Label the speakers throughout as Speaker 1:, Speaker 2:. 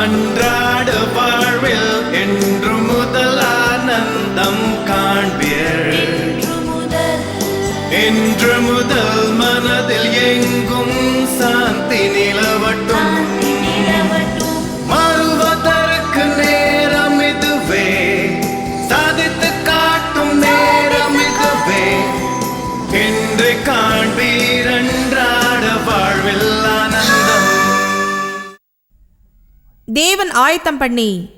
Speaker 1: அன்றாட வாழ்வில் என்று முதல் ஆனந்தம் காண்பீர்.
Speaker 2: இன்று முதல்.
Speaker 1: மனதில் எங்கும் சாந்தி நிலவட்டும்
Speaker 3: தேவன் ஆயத்தம் பண்ணி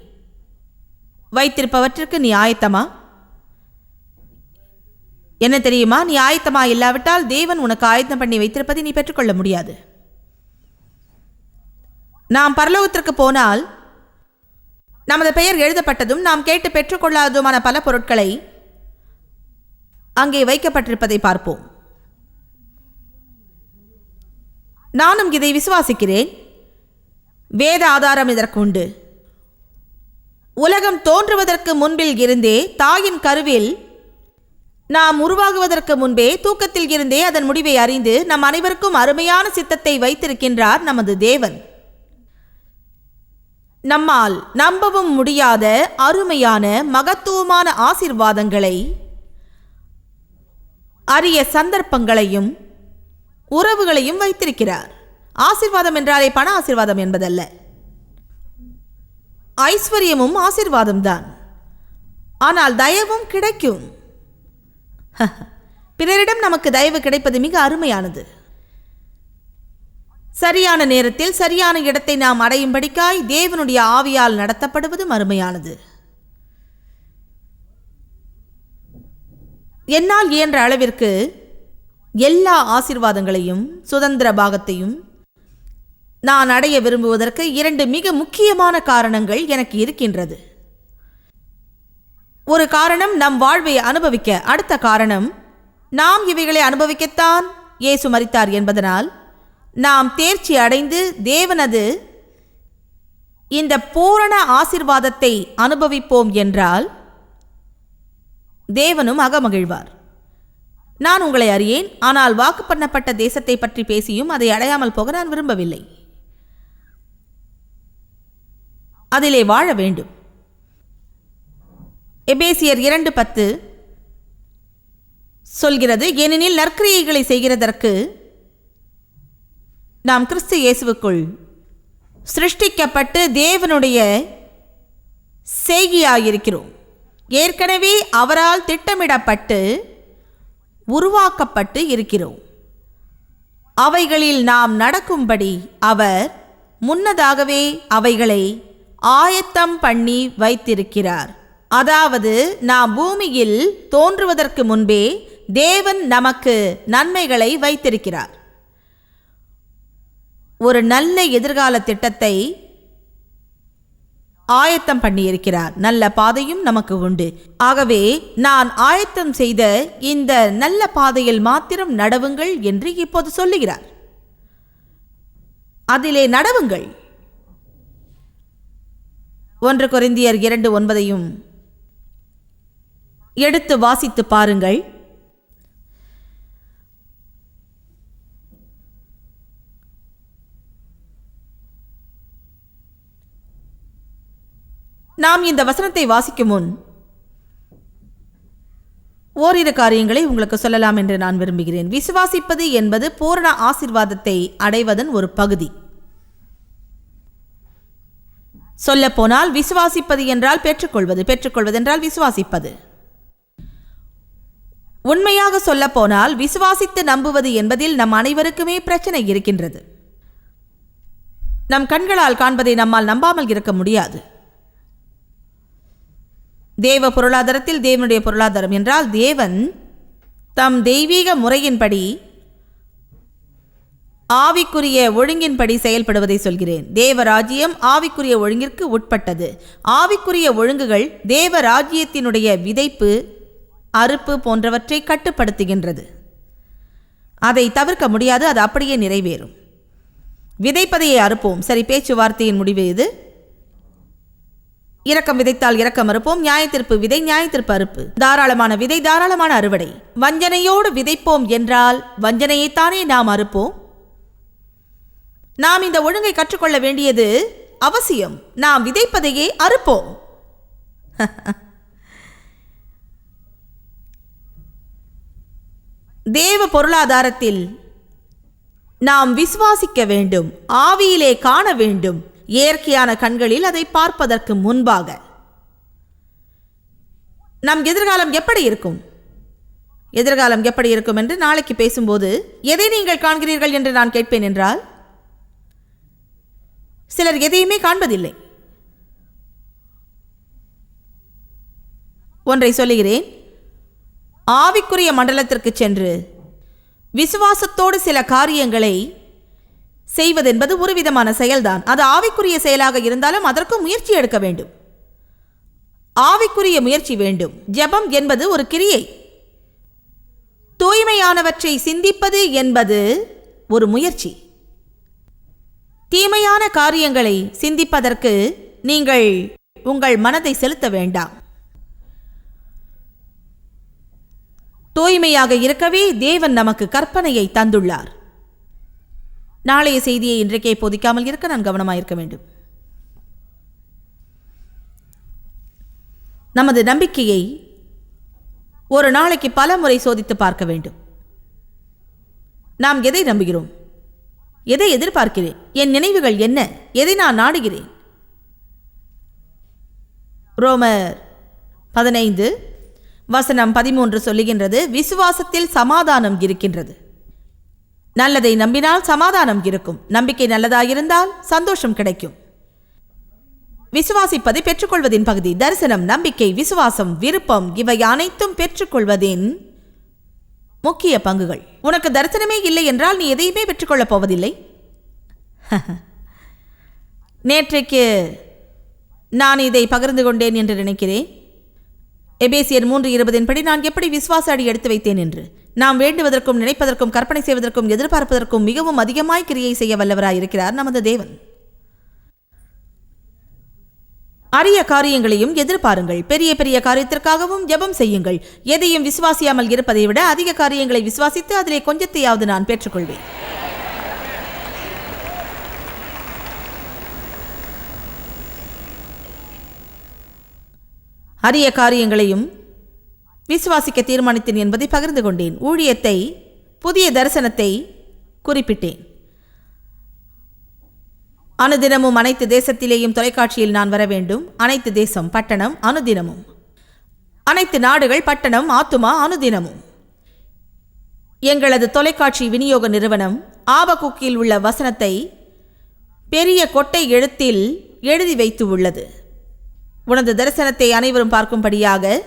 Speaker 3: வைத்திருப்பவற்றிற்கு நீ ஆயத்தமா? என்ன தெரியுமா? நீ ஆயத்தமா இல்லாவிட்டால் தேவன் உனக்கு ஆயத்தம் பண்ணி வைத்திருப்பதை நீ பெற்றுக்கொள்ள முடியாது. நாம் பரலோகத்திற்கு போனால் நமது பெயர் எழுதப்பட்டதும் நாம் கேட்டு பெற்றுக்கொள்ளாததுமான பல பொருட்களை அங்கே வைக்கப்பட்டிருப்பதை பார்ப்போம். நானும் இதை விசுவாசிக்கிறேன். வேத ஆதாரம் இதற்கு உண்டு. உலகம் தோன்றுவதற்கு முன்பில் இருந்தே தாயின் கருவில் நாம் உருவாகுவதற்கு முன்பே தூக்கத்தில் இருந்தே அதன் முடிவை அறிந்து நம் அனைவருக்கும் அருமையான சித்தத்தை வைத்திருக்கின்றார் நமது தேவன். நம்மால் நம்பவும் முடியாத அருமையான மகத்துவமான ஆசீர்வாதங்களை அரிய சந்தர்ப்பங்களையும் உறவுகளையும் வைத்திருக்கிறார். ஆசீர்வாதம் என்றாலே பண ஆசிர்வாதம் என்பதல்ல. ஐஸ்வர்யமும் ஆசீர்வாதம்தான். ஆனால் தயவும் கிடைக்கும். பிறரிடம் நமக்கு தயவு கிடைப்பது மிக அருமையானது. சரியான நேரத்தில் சரியான இடத்தை நாம் அடையும்படிக்காய் தேவனுடைய ஆவியால் நடத்தப்படுவதும் அருமையானது. என்னால் இயன்ற அளவிற்கு எல்லா ஆசிர்வாதங்களையும் சுதந்திர பாகத்தையும் நான் அடைய விரும்புவதற்கு இரண்டு மிக முக்கியமான காரணங்கள் எனக்கு இருக்கின்றது. ஒரு காரணம் நம் வாழ்வை அனுபவிக்க. அடுத்த காரணம் நாம் இவைகளை அனுபவிக்கத்தான் இயேசு மரித்தார் என்பதனால் நாம் தேர்ச்சி அடைந்து தேவனது இந்த பூரண ஆசிர்வாதத்தை அனுபவிப்போம் என்றால் தேவனும் அகமகிழ்வார். நான் உங்களை அறியேன் ஆனால் வாக்கு பண்ணப்பட்ட தேசத்தை பற்றி பேசியும் அதை அடையாமல் போக நான் விரும்பவில்லை. அதிலே வாழ வேண்டும். எபேசியர் இரண்டு பத்து சொல்கிறது ஏனெனில் நற்கிரியைகளை செய்கிறதற்கு நாம் கிறிஸ்து இயேசுவுக்குள் சிருஷ்டிக்கப்பட்டு தேவனுடைய செய்கியாயிருக்கிறோம். ஏற்கனவே அவரால் திட்டமிடப்பட்டு உருவாக்கப்பட்டு இருக்கிறோம். அவைகளில் நாம் நடக்கும்படி அவர் முன்னதாகவே அவைகளை ஆயத்தம் பண்ணி வைத்திருக்கிறார். அதாவது நாம் பூமியில் தோன்றுவதற்கு முன்பே தேவன் நமக்கு நன்மைகளை வைத்திருக்கிறார். ஒரு நல்ல எதிர்கால திட்டத்தை ஆயத்தம் பண்ணியிருக்கிறார். நல்ல பாதையும் நமக்கு உண்டு. ஆகவே நான் ஆயத்தம் செய்த இந்த நல்ல பாதையில் மாத்திரம் நடவுங்கள் என்று இப்போது சொல்லுகிறார். அதிலே நடவுங்கள். ஒன்று குறைந்தியர் இரண்டு ஒன்பதையும். எடுத்து வாசித்து பாருங்கள். நாம் இந்த வசனத்தை வாசிக்கும் முன் ஓரிரு காரியங்களை உங்களுக்கு சொல்லலாம் என்று நான் விரும்புகிறேன். விசுவாசிப்பது என்பது பூரண ஆசிர்வாதத்தை அடைவதன் ஒரு பகுதி. சொல்லப்போனால் விசுவாசிப்பது என்றால் பெற்றுக்கொள்வது பெற்றுக்கொள்வதென்றால் விசுவாசிப்பது. உண்மையாக சொல்லப்போனால் விசுவாசித்து நம்புவது என்பதில் நம் அனைவருக்குமே பிரச்சனை இருக்கின்றது. நம் கண்களால் காண்பதை நம்மால் நம்பாமல் இருக்க முடியாது. தேவ பொருளாதாரத்தில் தேவனுடைய பொருளாதாரம் என்றால் தேவன் தம் தெய்வீக முறையின்படி ஆவிக்குரிய ஒழுங்கின்படி செயல்படுவதை சொல்கிறேன். தேவராஜ்யம் ஆவிக்குரிய ஒழுங்கிற்கு உட்பட்டது. ஆவிக்குரிய ஒழுங்குகள் தேவராஜ்யத்தினுடைய விதைப்பு அறுப்பு போன்றவற்றை கட்டுப்படுத்துகின்றது. அதை தவிர்க்க முடியாது அது அப்படியே நிறைவேறும். விதைப்பதையை அறுப்போம். சரி பேச்சுவார்த்தையின் முடிவு இது. இரக்கம் விதைத்தால் இரக்கம் அறுப்போம். நியாயத்திற்பு விதை நியாயத்திற்பு அறுப்பு. தாராளமான விதை தாராளமான அறுவடை. வஞ்சனையோடு விதைப்போம் என்றால் வஞ்சனையைத்தானே நாம் அறுப்போம்? நாம் இந்த ஒழுங்கை கற்றுக்கொள்ள வேண்டியது அவசியம். நாம் விதைப்பதையே அறுப்போம். தேவ பொருளாதாரத்தில் நாம் விசுவாசிக்க வேண்டும் ஆவியிலே காண வேண்டும். இயற்கையான கண்களில் அதை பார்ப்பதற்கு முன்பாக. நம் எதிர்காலம் எப்படி இருக்கும்? எதிர்காலம் எப்படி இருக்கும் என்று நாளைக்கு பேசும்போது எதை நீங்கள் காண்கிறீர்கள் என்று நான் கேட்பேன் என்றால் சிலர் எதையுமே காண்பதில்லை. ஒன்றை சொல்லுகிறேன். ஆவிக்குரிய மண்டலத்திற்கு சென்று விசுவாசத்தோடு சில காரியங்களை செய்வதென்பது ஒரு விதமான செயல்தான். அது ஆவிக்குரிய செயலாக இருந்தாலும் அதற்கும் முயற்சி எடுக்க வேண்டும். ஆவிக்குரிய முயற்சி வேண்டும். ஜெபம் என்பது ஒரு கிரியை. தூய்மையானவற்றை சிந்திப்பது என்பது ஒரு முயற்சி. தீமையான காரியங்களை சிந்திப்பதற்கு நீங்கள் உங்கள் மனதை செலுத்த வேண்டாம். தூய்மையாக இருக்கவே தேவன் நமக்கு கற்பனையை தந்துள்ளார். நாளைய செய்தியை இன்றைக்கே போதிக்காமல் இருக்க நான் கவனமாக இருக்க வேண்டும். நமது நம்பிக்கையை ஒரு நாளைக்கு பல முறை சோதித்து பார்க்க வேண்டும். நாம் எதை நம்புகிறோம்? எதை எதிர்பார்க்கிறேன்? என் நினைவுகள் என்ன? எதை நான் நாடுகிறேன்? ரோமர் பதினைந்து வசனம் பதிமூன்று சொல்லுகின்றது விசுவாசத்தில் சமாதானம் இருக்கின்றது. நல்லதை நம்பினால் சமாதானம் இருக்கும். நம்பிக்கை நல்லதாயிருந்தால் சந்தோஷம் கிடைக்கும். விசுவாசிப்பது பெற்றுக்கொள்வதின் பகுதி. தரிசனம் நம்பிக்கை விசுவாசம் விருப்பம் இவை அனைத்தும் பெற்றுக்கொள்வதின் முக்கிய பங்குகள். உனக்கு தரிசனமே இல்லை என்றால் நீ எதையுமே பெற்றுக்கொள்ளப் போவதில்லை. நேற்றைக்கு நான் இதை பகிர்ந்து கொண்டேன் என்று நினைக்கிறேன். எபேசியர் மூன்று இருபதின்படி நான் எப்படி விசுவாச அடி எடுத்து வைத்தேன் என்று. நாம் வேண்டுவதற்கும் நினைப்பதற்கும் கற்பனை செய்வதற்கும் எதிர்பார்ப்பதற்கும் மிகவும் அதிகமாய் கிரியை செய்ய வல்லவராய் இருக்கிறார் நமது தேவன். அரிய காரியங்களையும் எதிர்பாருங்கள். பெரிய பெரிய காரியத்திற்காகவும் ஜெபம் செய்யுங்கள். எதையும் விசுவாசியாமல் இருப்பதை விட அதிக காரியங்களை விசுவாசித்து அதிலே கொஞ்சத்தையாவது நான் பெற்றுக்கொள்வேன். அரிய காரியங்களையும் விசுவாசிக்க தீர்மானித்தேன் என்பதை பகிர்ந்து கொண்டேன். ஊழியத்தை புதிய தரிசனத்தை குறிப்பிட்டேன். அனுதினமும் அனைத்து தேசத்திலேயும் தொலைக்காட்சியில் நான் வர வேண்டும். அனைத்து தேசம் பட்டணம் அனுதினமும். அனைத்து நாடுகள் பட்டணம் ஆத்துமா அனுதினமும். எங்களது தொலைக்காட்சி விநியோக நிறுவனம் ஆபகுக்கில் உள்ள வசனத்தை பெரிய கொட்டை எழுத்தில் எழுதி வைத்து உள்ளது. உனது தரிசனத்தை அனைவரும் பார்க்கும்படியாக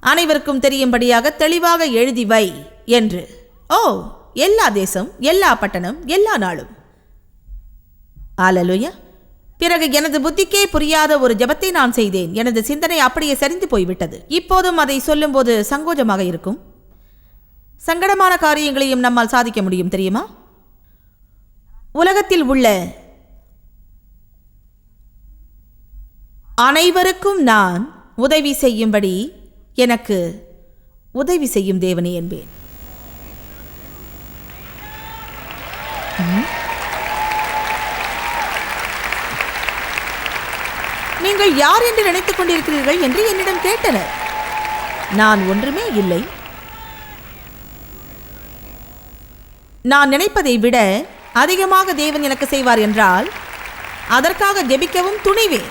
Speaker 3: அனைவருக்கும் தெரியும்படியாக தெளிவாக எழுதி வை என்று. ஓ எல்லா தேசம் எல்லா பட்டணம் எல்லா நாளும். ஆலலுயா பிறகு எனது புத்திக்கே புரியாத ஒரு ஜெபத்தை நான் செய்தேன். எனது சிந்தனை அப்படியே சரிந்து போய்விட்டது. இப்போதும் அதை சொல்லும்போது சங்கோஜமாக இருக்கும். சங்கடமான காரியங்களையும் நம்மால் சாதிக்க முடியும் தெரியுமா? உலகத்தில் உள்ள அனைவருக்கும் நான் உதவி செய்யும்படி எனக்கு உதவி செய்யும் தேவனே என்பேன். நீங்கள் யார் என்று நினைத்துக் கொண்டிருக்கிறீர்கள் என்று என்னிடம் கேட்டனர். நான் ஒன்றுமே இல்லை. நான் நினைப்பதை விட அதிகமாக தேவன் எனக்கு செய்வார் என்றால் அதற்காக ஜெபிக்கவும் துணிவேன்.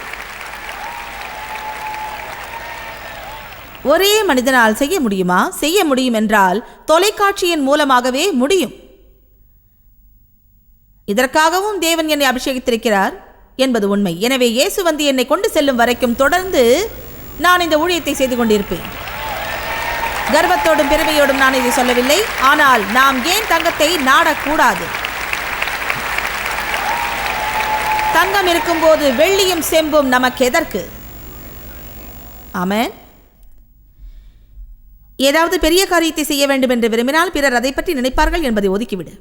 Speaker 3: ஒரே மனிதனால் செய்ய முடியுமா? செய்ய முடியும் என்றால் தொலைக்காட்சியின் மூலமாகவே முடியும். இதற்காகவும் தேவன் என்னை அபிஷேகித்திருக்கிறார். என்பது உண்மை. எனவே இயேசு வந்து என்னை கொண்டு செல்லும் வரைக்கும் தொடர்ந்து நான் இந்த ஊழியத்தை செய்து கொண்டிருப்பேன். கர்வத்தோடும் பெருமையோடும் நான் இதை சொல்லவில்லை. ஆனால் நாம் ஏன் தங்கத்தை நாடக்கூடாது? தங்கம் இருக்கும்போது வெள்ளியும் செம்பும் நமக்கு எதற்கு? ஆமென். ஏதாவது பெரிய காரியத்தை செய்ய வேண்டும் என்று விரும்பினால் பிறர் அதை பற்றி நினைப்பார்கள் என்பதை ஒதுக்கிவிடு.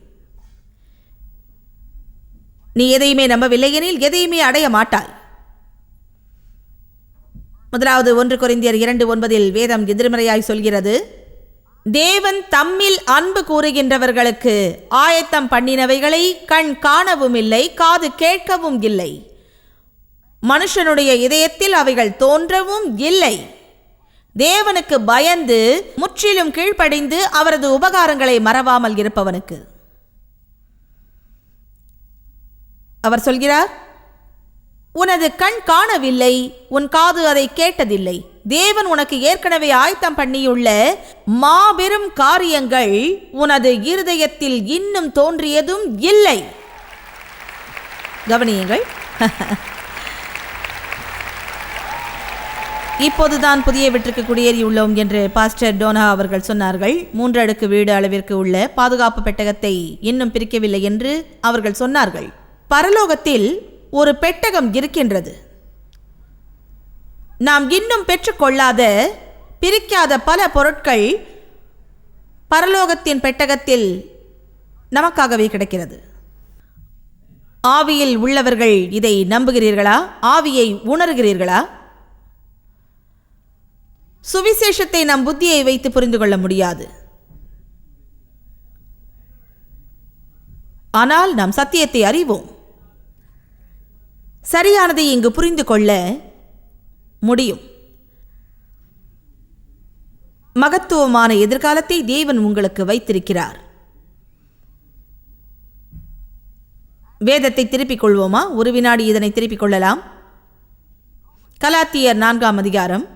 Speaker 3: நீ எதையுமே நம்பவில்லை எனில் எதையுமே அடைய மாட்டாய். முதலாவது ஒன்று குறைந்தியர் இரண்டு ஒன்பதில் வேதம் எதிர்மறையாய் சொல்கிறது தேவன் தம்மில் அன்பு கூறுகின்றவர்களுக்கு ஆயத்தம் பண்ணினவைகளை கண் காணவும் இல்லை காது கேட்கவும் இல்லை. மனுஷனுடைய இதயத்தில் அவைகள் தோன்றவும் இல்லை. தேவனுக்கு பயந்து முற்றிலும் கீழ்ப்படிந்து அவரது உபகாரங்களை மறவாமல் இருப்பவனுக்கு. அவர் சொல்கிறார் உனது கண் காணவில்லை உன் காது அதை கேட்டதில்லை. தேவன் உனக்கு ஏற்கனவே ஆயத்தம் பண்ணியுள்ள மாபெரும் காரியங்கள் உனது இருதயத்தில் இன்னும் தோன்றியதும் இல்லை. கவனியுங்கள். இப்போதுதான் புதிய வீட்டிற்கு குடியேறியுள்ளோம் என்று பாஸ்டர் டோனா அவர்கள் சொன்னார்கள். மூன்று அடுக்கு வீடு அளவிற்கு உள்ள பாதுகாப்பு பெட்டகத்தை இன்னும் பிரிக்கவில்லை என்று அவர்கள் சொன்னார்கள். பரலோகத்தில் ஒரு பெட்டகம் இருக்கின்றது. நாம் இன்னும் பெற்றுக்கொள்ளாத பிரிக்காத பல பொருட்கள் பரலோகத்தின் பெட்டகத்தில் நமக்காகவே கிடைக்கிறது. ஆவியில் உள்ளவர்கள் இதை நம்புகிறீர்களா? ஆவியை உணர்கிறீர்களா? சுவிசேஷத்தை நம் புத்தியை வைத்து புரிந்து கொள்ள முடியாது. ஆனால் நாம் சத்தியத்தை அறிவோம். சரியானதை இங்கு புரிந்து கொள்ள முடியும். மகத்துவமான எதிர்காலத்தை தேவன் உங்களுக்கு வைத்திருக்கிறார். வேதத்தை திருப்பிக் கொள்வோமா? ஒரு வினாடி இதனை திருப்பிக் கொள்ளலாம். கலாத்தியர் நான்காம் அதிகாரம்.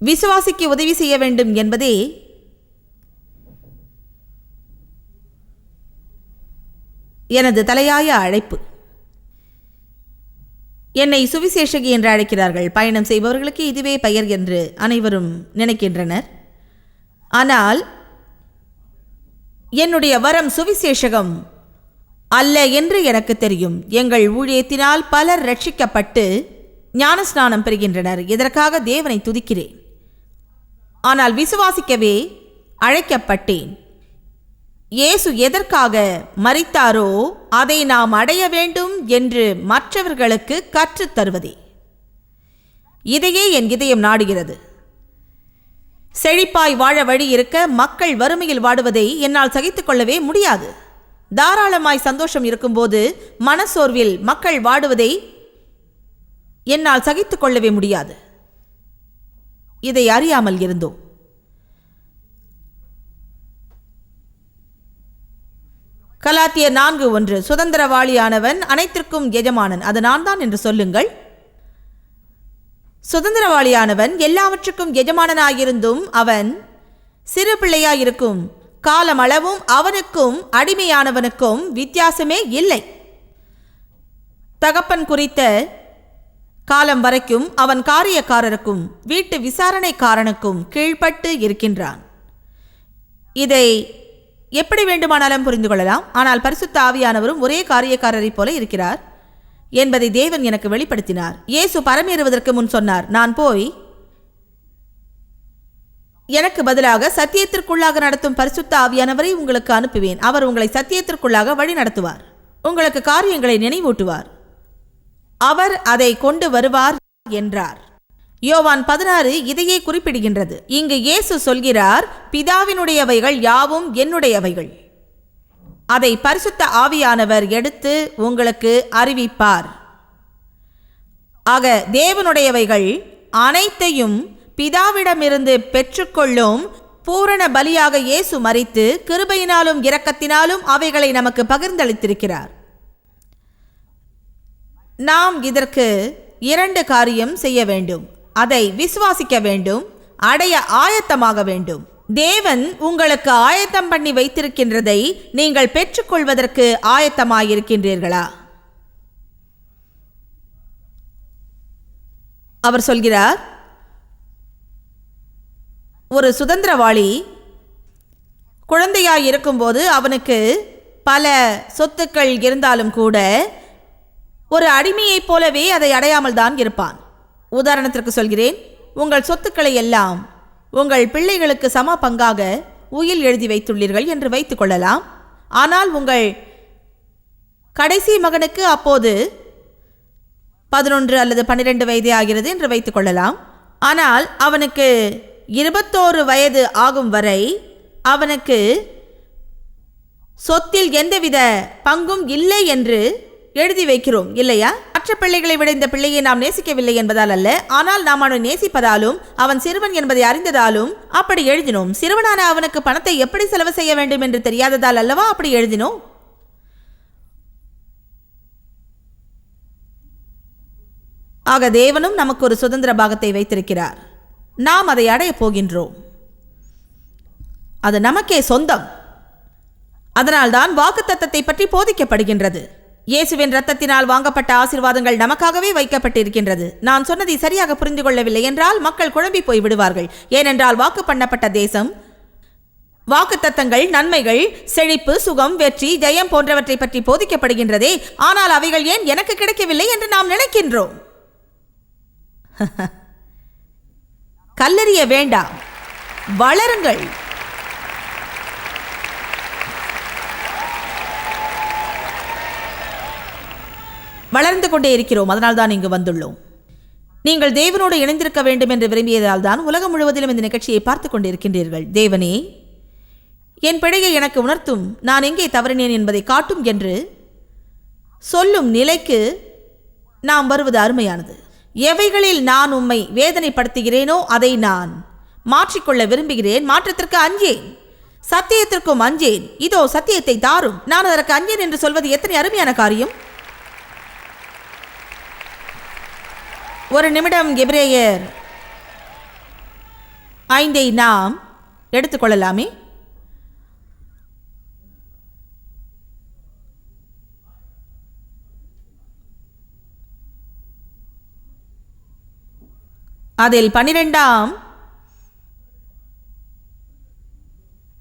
Speaker 3: விசுவாசிக்கு உதவி செய்ய வேண்டும் என்பதே எனது தலையாய அழைப்பு. என்னை சுவிசேஷகி என்று அழைக்கிறார்கள். பயணம் செய்பவர்களுக்கு இதுவே பெயர் என்று அனைவரும் நினைக்கின்றனர். ஆனால் என்னுடைய வரம் சுவிசேஷகம் அல்ல என்று எனக்கு தெரியும். எங்கள் ஊழியத்தினால் பலர் ரட்சிக்கப்பட்டு ஞானஸ்நானம் பெறுகின்றனர். இதற்காக தேவனை துதிக்கிறேன். ஆனால் விசுவாசிக்கவே அழைக்கப்பட்டேன். இயேசு எதற்காக மறித்தாரோ அதை நாம் அடைய வேண்டும் என்று மற்றவர்களுக்கு கற்றுத் தருவதே. இதையே என் இதயம் நாடுகிறது. செழிப்பாய் வாழ வழி இருக்க மக்கள் வறுமையில் வாடுவதை என்னால் சகித்துக் கொள்ளவே முடியாது. தாராளமாய் சந்தோஷம் இருக்கும்போது மனசோர்வில் மக்கள் வாடுவதை என்னால் சகித்துக் கொள்ளவே முடியாது. இதை அறியாமல் இருந்தோம். கலாத்திய நான்கு ஒன்று சுதந்திரவாளியானவன் அனைத்திற்கும் எஜமானன். அது நான் தான் என்று சொல்லுங்கள். சுதந்திரவாளியானவன் எல்லாவற்றுக்கும் எஜமானனாயிருந்தும் அவன் சிறு பிள்ளையாயிருக்கும். காலமளவும் அவனுக்கும் அடிமையானவனுக்கும் வித்தியாசமே இல்லை. தகப்பன் குறித்த காலம் வரைக்கும் அவன் காரியக்காரருக்கும் வீட்டு விசாரணைக்காரனுக்கும் கீழ்ப்பட்டு இருக்கின்றான். இதை எப்படி வேண்டுமானாலும் புரிந்து கொள்ளலாம். ஆனால் பரிசுத்த ஆவியானவரும் ஒரே காரியக்காரரைப் போல இருக்கிறார் என்பதை தேவன் எனக்கு வெளிப்படுத்தினார். இயேசு பரமேறுவதற்கு முன் சொன்னார் நான் போய் எனக்கு பதிலாக சத்தியத்திற்குள்ளாக நடத்தும் பரிசுத்த ஆவியானவரை உங்களுக்கு அனுப்புவேன். அவர் உங்களை சத்தியத்திற்குள்ளாக வழி நடத்துவார். உங்களுக்கு காரியங்களை நினைவூட்டுவார். அவர் அதை கொண்டு வருவார் என்றார். யோவான் பதினாறு இதையே குறிப்பிடுகின்றது. இங்கு இயேசு சொல்கிறார் பிதாவினுடையவைகள் யாவும் என்னுடையவைகள். அதை பரிசுத்த ஆவியானவர் எடுத்து உங்களுக்கு அறிவிப்பார். ஆக தேவனுடையவைகள் அனைத்தையும் பிதாவிடமிருந்து பெற்றுக்கொள்ளும் பூரண பலியாக இயேசு மறித்து கிருபையினாலும் இரக்கத்தினாலும் அவைகளை நமக்கு பகிர்ந்தளித்திருக்கிறார். நாம் இதற்கு இரண்டு காரியம் செய்ய வேண்டும். அதை விசுவாசிக்க வேண்டும் அடைய ஆயத்தமாக வேண்டும். தேவன் உங்களுக்கு ஆயத்தம் பண்ணி வைத்திருக்கின்றதை நீங்கள் பெற்றுக்கொள்வதற்கு ஆயத்தமாயிருக்கின்றீர்களா? அவர் சொல்கிறார் ஒரு சுதந்திரவாளி குழந்தையாய் இருக்கும்போது அவனுக்கு பல சொத்துக்கள் இருந்தாலும் கூட ஒரு அடிமையைப் போலவே அதை அடையாமல் தான் இருப்பான். உதாரணத்திற்கு சொல்கிறேன். உங்கள் சொத்துக்களை எல்லாம் உங்கள் பிள்ளைகளுக்கு சம பங்காக உயில் எழுதி வைத்துள்ளீர்கள் என்று வைத்துக் கொள்ளலாம். ஆனால் உங்கள் கடைசி மகனுக்கு அப்போது பதினொன்று அல்லது பன்னிரெண்டு வயதே ஆகிறது என்று வைத்துக் கொள்ளலாம். ஆனால் அவனுக்கு இருபத்தோரு வயது ஆகும் வரை அவனுக்கு சொத்தில் எந்தவித பங்கும் இல்லை என்று எழுதி வைக்கிறோம் இல்லையா? மற்ற பிள்ளைகளை விட இந்த பிள்ளையை நாம் நேசிக்கவில்லை என்பதால் அல்ல. ஆனால் நாம் அவனை நேசிப்பதாலும் அவன் சிறுவன் என்பதை அறிந்ததாலும் அப்படி எழுதினோம். சிறுவனான அவனுக்கு பணத்தை எப்படி செலவு செய்ய வேண்டும் என்று தெரியாததால் அல்லவா அப்படி எழுதினோம்? ஆக தேவனும் நமக்கு ஒரு சுதந்திர பாகத்தை வைத்திருக்கிறார். நாம் அதை அடையப் போகின்றோம். அது நமக்கே சொந்தம். அதனால்தான் வாக்குத்தத்தத்தை பற்றி போதிக்கப்படுகின்றது. இயேசுவின் ரத்தத்தினால் வாங்கப்பட்ட ஆசீர்வாதங்கள் நமக்காகவே வைக்கப்பட்டிருக்கின்றது. நான் சொன்னதை சரியாக புரிந்து கொள்ளவில்லை என்றால் மக்கள் குழம்பி போய் விடுவார்கள். ஏனென்றால் வாக்கு பண்ணப்பட்ட தேசம் வாக்குத்தத்தங்கள் நன்மைகள் செழிப்பு சுகம் வெற்றி ஜெயம் போன்றவற்றை பற்றி போதிக்கப்படுகின்றதே. ஆனால் அவைகள் ஏன் எனக்கு கிடைக்கவில்லை என்று நாம் நினைக்கின்றோம்? கல்லறிய வேண்டாம். வளருங்கள். வளர்ந்து கொண்டே இருக்கிறோம். அதனால் தான் இங்கு வந்துள்ளோம். நீங்கள் தேவனோடு இணைந்திருக்க வேண்டும் என்று விரும்பியதால் தான் உலகம் முழுவதிலும் இந்த நிகழ்ச்சியை பார்த்து கொண்டிருக்கின்றீர்கள். தேவனே என் பிழையை எனக்கு உணர்த்தும். நான் எங்கே தவறினேன் என்பதை காட்டும் என்று சொல்லும் நிலைக்கு நாம் வருவது அருமையானது. எவைகளில் நான் உம்மை வேதனைப்படுத்துகிறேனோ அதை நான் மாற்றிக்கொள்ள விரும்புகிறேன். மாற்றத்திற்கு அஞ்சேன். சத்தியத்திற்கும் அஞ்சேன். இதோ சத்தியத்தை தாரும். நான் அதற்கு அஞ்சேன் என்று சொல்வது எத்தனை அருமையான காரியம். ஒரு நிமிடம் எபிரேயர். ஐந்தை நாம் எடுத்துக்கொள்ளலாமே. அதில் பனிரெண்டாம்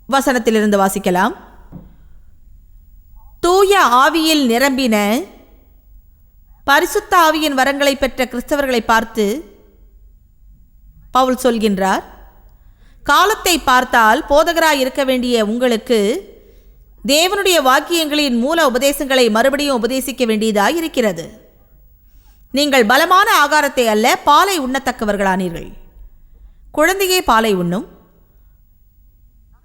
Speaker 3: வசனத்திலிருந்து வாசிக்கலாம். தூய ஆவியில் நிரம்பின பரிசுத்த ஆவியின் வரங்களை பெற்ற கிறிஸ்தவர்களை பார்த்து பவுல் சொல்கின்றார் காலத்தை பார்த்தால் போதகராய் இருக்க வேண்டிய உங்களுக்கு தேவனுடைய வாக்கியங்களின் மூல உபதேசங்களை மறுபடியும் உபதேசிக்க வேண்டியதாய் இருக்கிறது நீங்கள் பலமான ஆகாரத்தை அல்ல பாலை உண்ணத்தக்கவர்களானீர்கள். குழந்தையே பாலை உண்ணும்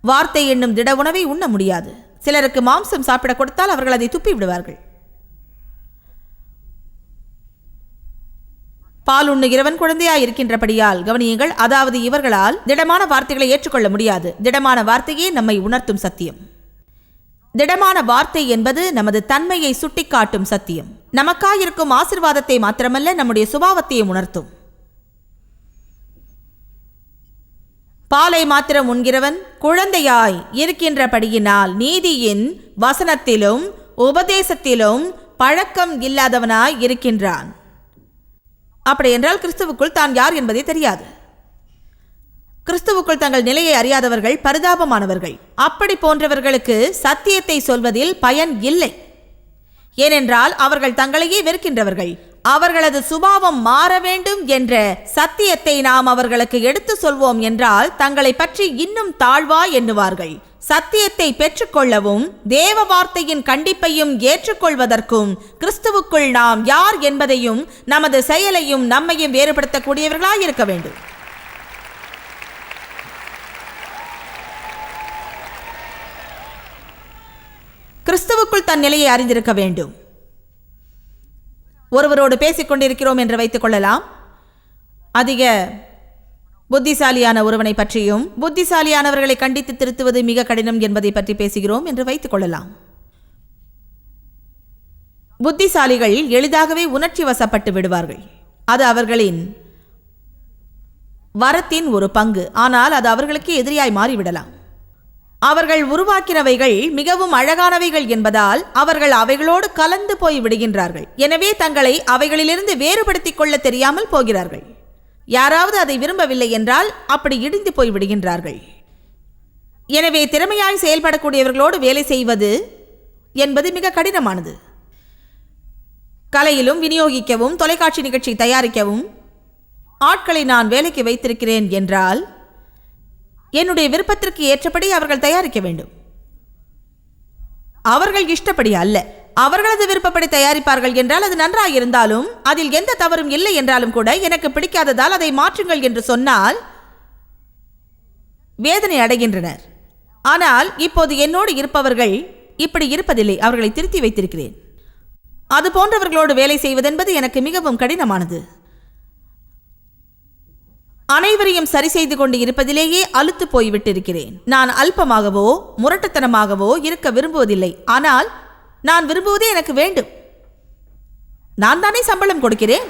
Speaker 3: வார்த்தை என்னும் திட உணவை உண்ண முடியாது. சிலருக்கு மாம்சம் சாப்பிட கொடுத்தால் அவர்கள் அதை துப்பி விடுவார்கள் பால் உண்ணுகிறவன் குழந்தையாய் இருக்கின்றபடியால் கவனியுங்கள் அதாவது இவர்களால் திடமான வார்த்தைகளை ஏற்றுக்கொள்ள முடியாது. திடமான வார்த்தையே நம்மை உணர்த்தும் சத்தியம். திடமான வார்த்தை என்பது நமது தன்மையை சுட்டிக்காட்டும் சத்தியம். நமக்காயிருக்கும் ஆசிர்வாதத்தை மாத்திரமல்ல நம்முடைய சுபாவத்தையும் உணர்த்தும். பாலை மாத்திரம் உண்கிறவன் குழந்தையாய் இருக்கின்றபடியினால் நீதியின் வசனத்திலும் உபதேசத்திலும் பழக்கம் இல்லாதவனாய் இருக்கின்றான். அப்படி என்றால் கிறிஸ்துவுக்குள் தான் யார் என்பதே தெரியாது. கிறிஸ்துவுக்குள் தங்கள் நிலையை அறியாதவர்கள் பரிதாபமானவர்கள். அப்படி போன்றவர்களுக்கு சத்தியத்தை சொல்வதில் பயன் இல்லை. ஏனென்றால் அவர்கள் தங்களையே வெறுக்கின்றவர்கள். அவர்களது சுபாவம் மாற வேண்டும் என்ற சத்தியத்தை நாம் அவர்களுக்கு எடுத்து சொல்வோம் என்றால் தங்களை பற்றி இன்னும் தாழ்வா எண்ணுவார்கள். சத்தியத்தை பெற்றுக்கொள்ளவும் தேவ வார்த்தையின் கண்டிப்பையும் ஏற்றுக்கொள்வதற்கும் கிறிஸ்துவுக்குள் நாம் யார் என்பதையும் நமது செயலையும் நம்மையும் வேறுபடுத்தக்கூடியவர்களாய் இருக்க வேண்டும். கிறிஸ்துவுக்குள் தன் நிலையை அறிந்திருக்க வேண்டும். ஒருவரோடு பேசிக்கொண்டிருக்கிறோம் என்று வைத்துக் கொள்ளலாம். அதிக புத்திசாலியான ஒருவனை பற்றியும் புத்திசாலியானவர்களை கண்டித்து திருத்துவது மிக கடினம் என்பதை பற்றி பேசுகிறோம் என்று வைத்துக் கொள்ளலாம். புத்திசாலிகள் எளிதாகவே உணர்ச்சி வசப்பட்டு விடுவார்கள். அது அவர்களின் வரத்தின் ஒரு பங்கு. ஆனால் அது அவர்களுக்கு எதிரியாய் மாறிவிடலாம். அவர்கள் உருவாக்கினவைகள் மிகவும் அழகானவைகள் என்பதால் அவர்கள் அவைகளோடு கலந்து போய் விடுகின்றார்கள். எனவே தங்களை அவைகளிலிருந்து வேறுபடுத்திக் கொள்ள தெரியாமல் போகிறார்கள். யாராவது அதை விரும்பவில்லை என்றால் அப்படி இடிந்து போய் விடுகின்றார்கள். எனவே திறமையாய் செயல்படக்கூடியவர்களோடு வேலை செய்வது என்பது மிக கடினமானது. கலையிலும் விநியோகிக்கவும் தொலைக்காட்சி நிகழ்ச்சி தயாரிக்கவும் ஆட்களை நான் வேலைக்கு வைத்திருக்கிறேன் என்றால் என்னுடைய விருப்பத்திற்கு ஏற்றபடி அவர்கள் தயாரிக்க வேண்டும். அவர்கள் இஷ்டப்படி அல்ல. அவர்களது விருப்பப்படி தயாரிப்பார்கள் என்றால் அது நன்றாக இருந்தாலும் அதில் எந்த தவறும் இல்லை என்றாலும் கூட எனக்கு பிடிக்காததால் அதை மாற்றுங்கள் என்று சொன்னால் வேதனை அடைகின்றனர். ஆனால் இப்போது என்னோடு இருப்பவர்கள் இப்படி இருப்பதில்லை அவர்களை திருத்தி வைத்திருக்கிறேன். அது போன்றவர்களோடு வேலை செய்வதென்பது எனக்கு மிகவும் கடினமானது. அனைவரையும் சரி செய்து கொண்டு இருப்பதிலேயே அழுத்து போய்விட்டிருக்கிறேன். நான் அல்பமாகவோ முரட்டுத்தனமாகவோ இருக்க விரும்புவதில்லை. ஆனால் நான் விரும்புவதே எனக்கு வேண்டும். நான் தானே சம்பளம் கொடுக்கிறேன்?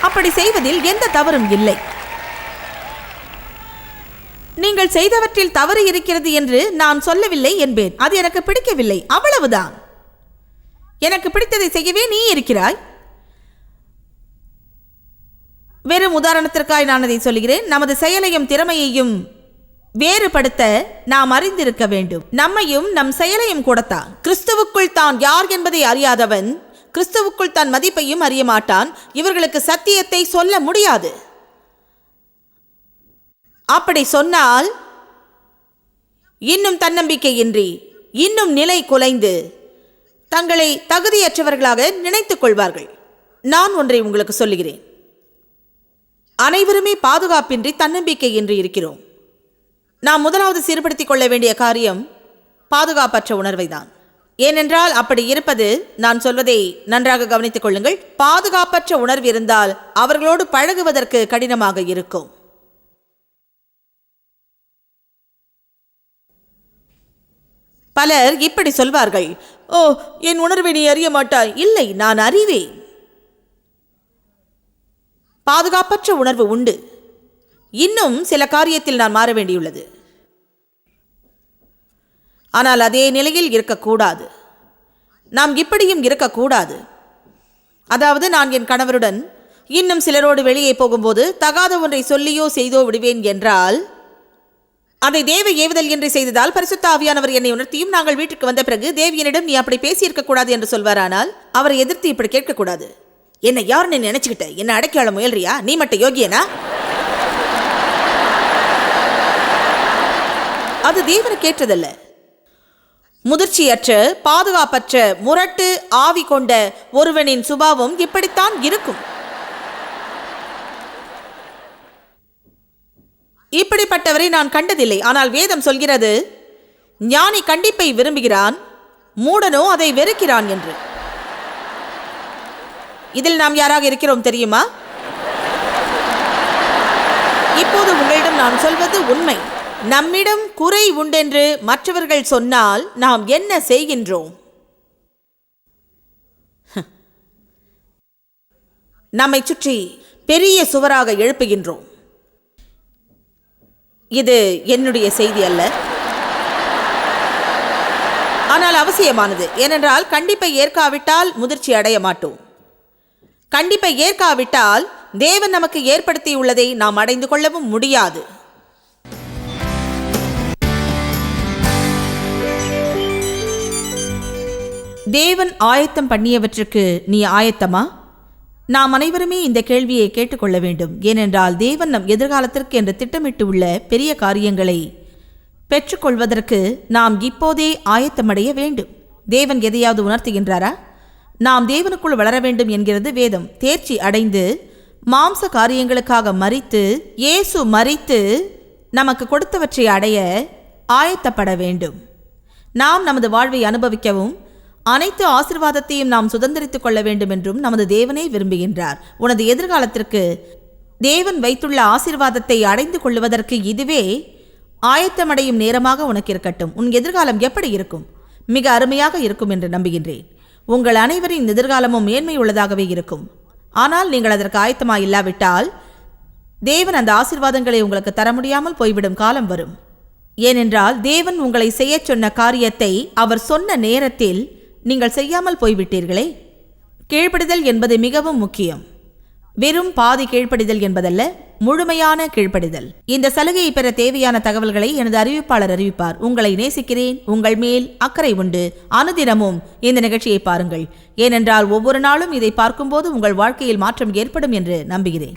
Speaker 3: அப்படி செய்வதில் எந்த தவறும் இல்லை. நீங்கள் செய்தவற்றில் தவறு இருக்கிறது என்று நான் சொல்லவில்லை என்பேன். அது எனக்கு பிடிக்கவில்லை. அவ்வளவுதான். எனக்கு பிடித்ததை செய்யவே நீ இருக்கிறாய். வெறும் உதாரணத்திற்காய் நான் அதை சொல்கிறேன். நமது செயலையும் திறமையையும் வேறுபடுத்த நாம் அறிந்திருக்க வேண்டும். நம்மையும் நம் செயலையும் கூடத்தான் கிறிஸ்துவுக்குள் தான் யார் என்பதை அறியாதவன் கிறிஸ்துவுக்குள் தன் மதிப்பையும் அறிய மாட்டான். இவர்களுக்கு சத்தியத்தை சொல்ல முடியாது. அப்படி சொன்னால் இன்னும் தன்னம்பிக்கையின்றி இன்னும் நிலை குலைந்து தங்களை தகுதியற்றவர்களாக நினைத்துக் கொள்வார்கள். நான் ஒன்றை உங்களுக்கு சொல்லுகிறேன். அனைவருமே பாதுகாப்பின்றி தன்னம்பிக்கையின்றி இருக்கிறோம். நாம் முதலாவது சீர்படுத்திக் கொள்ள வேண்டிய காரியம் பாதுகாப்பற்ற உணர்வை தான் ஏனென்றால் அப்படி இருப்பது நான் சொல்வதை நன்றாக கவனித்துக் கொள்ளுங்கள். பாதுகாப்பற்ற உணர்வு இருந்தால் அவர்களோடு பழகுவதற்கு கடினமாக இருக்கும். பலர் இப்படி சொல்வார்கள். ஓ என் உணர்வை நீ அறிய மாட்டாய். இல்லை நான் அறிவேன். பாதுகாப்பற்ற உணர்வு உண்டு. இன்னும் சில காரியத்தில் நான் மாற வேண்டியுள்ளது. ஆனால் அதே நிலையில் இருக்கக்கூடாது. நாம் இப்படியும் இருக்கக்கூடாது. அதாவது நான் என் கணவருடன் இன்னும் சிலரோடு வெளியே போகும்போது தகாத ஒன்றை சொல்லியோ செய்தோ விடுவேன் என்றால் அதை தேவ ஏவுதல் என்று செய்ததால் பரிசுத்த ஆவியானவர் என்னை உணர்த்தியும் நாங்கள் வீட்டுக்கு வந்த பிறகு தேவியனிடம் நீ அப்படி பேசியிருக்க கூடாது என்று சொல்வாரானால் அவரை எதிர்த்து இப்படி கேட்கக்கூடாது. என்னை யார் நீ நினைச்சுக்கிட்ட? என்ன அடக்கியாள முயல்றியா? நீ மட்டும் யோகியனா? அது தேவனை கேட்டதல்ல. முதிர்ச்சியற்ற பாதுகாப்பற்ற முரட்டு ஆவி கொண்ட ஒருவனின் சுபாவம் இப்படித்தான் இருக்கும். இப்படிப்பட்டவரை நான் கண்டதில்லை. ஆனால் வேதம் சொல்கிறது ஞானி கண்டிப்பை விரும்புகிறான் மூடனோ அதை வெறுக்கிறான் என்று. இதில் நாம் யாராக இருக்கிறோம் தெரியுமா? இப்போது உங்களிடம் நான் சொல்வது உண்மை. நம்மிடம் குறை உண்டென்று மற்றவர்கள் சொன்னால் நாம் என்ன செய்கின்றோம்? நம்மை சுற்றி பெரிய சுவராக எழுப்புகின்றோம். இது என்னுடைய செய்தி அல்ல. ஆனால் அவசியமானது ஏனென்றால் கண்டிப்பை ஏற்காவிட்டால் முதிர்ச்சி அடைய மாட்டோம். கண்டிப்பை ஏற்காவிட்டால் தேவன் நமக்கு ஏற்படுத்தியுள்ளதை நாம் அடைந்து கொள்ளவும் முடியாது. தேவன் ஆயத்தம் பண்ணியவற்றுக்கு நீ ஆயத்தமா? நாம் அனைவருமே இந்த கேள்வியை கேட்டுக்கொள்ள வேண்டும். ஏனென்றால் தேவன் நம் எதிர்காலத்திற்கு என்று திட்டமிட்டு உள்ள பெரிய காரியங்களை பெற்றுக்கொள்வதற்கு நாம் இப்போதே ஆயத்தமடைய வேண்டும். தேவன் எதையாவது உணர்த்துகின்றாரா? நாம் தேவனுக்குள் வளர வேண்டும் என்கிறது வேதம். தேர்ச்சி அடைந்து மாம்ச காரியங்களுக்காக மறித்து இயேசு மறித்து நமக்கு கொடுத்தவற்றை அடைய ஆயத்தப்பட வேண்டும். நாம் நமது வாழ்வை அனுபவிக்கவும் அனைத்து ஆசிர்வாதத்தையும் நாம் சுதந்திரித்துக் கொள்ள வேண்டும் என்றும் நமது தேவனே விரும்புகின்றார். உனது எதிர்காலத்திற்கு தேவன் வைத்துள்ள ஆசிர்வாதத்தை அடைந்து கொள்வதற்கு இதுவே ஆயத்தமடையும் நேரமாக உனக்கு இருக்கட்டும். உன் எதிர்காலம் எப்படி இருக்கும்? மிக அருமையாக இருக்கும் என்று நம்புகின்றேன். உங்கள் அனைவரின் எதிர்காலமும் மேன்மை உள்ளதாகவே இருக்கும். ஆனால் நீங்கள் அதற்கு ஆயத்தமாக இல்லாவிட்டால் தேவன் அந்த ஆசிர்வாதங்களை உங்களுக்கு தர முடியாமல் போய்விடும் காலம் வரும். ஏனென்றால் தேவன் உங்களை செய்யச் சொன்ன காரியத்தை அவர் சொன்ன நேரத்தில் நீங்கள் செய்யாமல் போய்விட்டீர்களே. கீழ்ப்படிதல் என்பது மிகவும் முக்கியம். வெறும் பாதி கீழ்ப்படிதல் என்பதல்ல முழுமையான கீழ்ப்படிதல். இந்த சலுகையை பெற தேவையான தகவல்களை எனது அறிவிப்பாளர் அறிவிப்பார். உங்களை நேசிக்கிறேன். உங்கள் மேல் அக்கறை உண்டு. அனுதினமும் இந்த நிகழ்ச்சியை பாருங்கள். ஏனென்றால் ஒவ்வொரு நாளும் இதை பார்க்கும்போது உங்கள் வாழ்க்கையில் மாற்றம் ஏற்படும் என்று நம்புகிறேன்.